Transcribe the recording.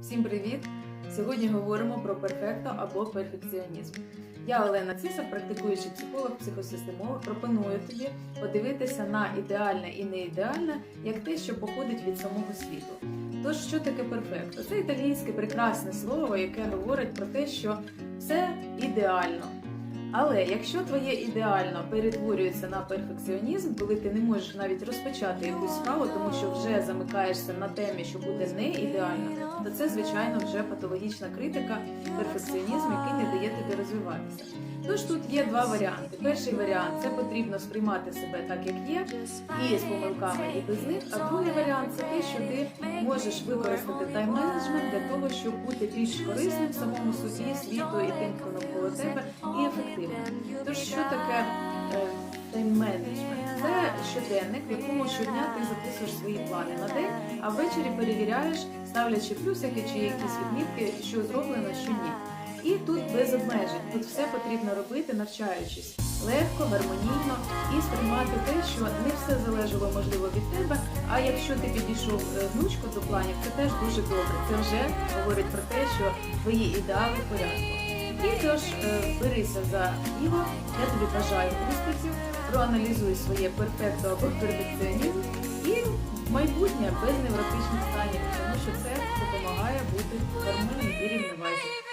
Всім привіт! Сьогодні говоримо про перфекто або перфекціонізм. Я Олена Цісар, практикуючий психолог, психосистемолог, пропоную тобі подивитися на ідеальне і неідеальне як те, що походить від самого світу. Тож, що таке перфекто? Це італійське прекрасне слово, яке говорить про те, що все ідеально. Але якщо твоє ідеально перетворюється на перфекціонізм, коли ти не можеш навіть розпочати якусь справу, тому що вже замикаєшся на темі, що буде не ідеально, то це звичайно вже патологічна критика, перфекціонізм, який не дає тобі розвиватися. Тож тут є два варіанти. Перший варіант це потрібно сприймати себе так, як є, і з помилками, і без них. А другий варіант це те, що ти можеш використати тайм-менеджмент для того, щоб бути більш корисним в самому собі, світу і тим, хто навколо тебе, і. Тож що таке е, тайм-менеджмент? Це щоденник, в якому щодня ти записуєш свої плани на день, а ввечері перевіряєш, ставлячи плюсики чи якісь відмітки, що зроблено, що ні. І тут без обмежень. Тут все потрібно робити, навчаючись легко, гармонійно і сприймати те, що не все залежало можливо від тебе. А якщо ти підійшов е, гнучко до планів, це теж дуже добре. Це вже говорить про те, що твої ідеали в порядку. І тож е, берися за діло, я тобі бажаю успіхів, проаналізуй своє перфекто або перфекціонізм. І майбутнє без невротичних станів, тому що це допомагає бути в і рівновазі.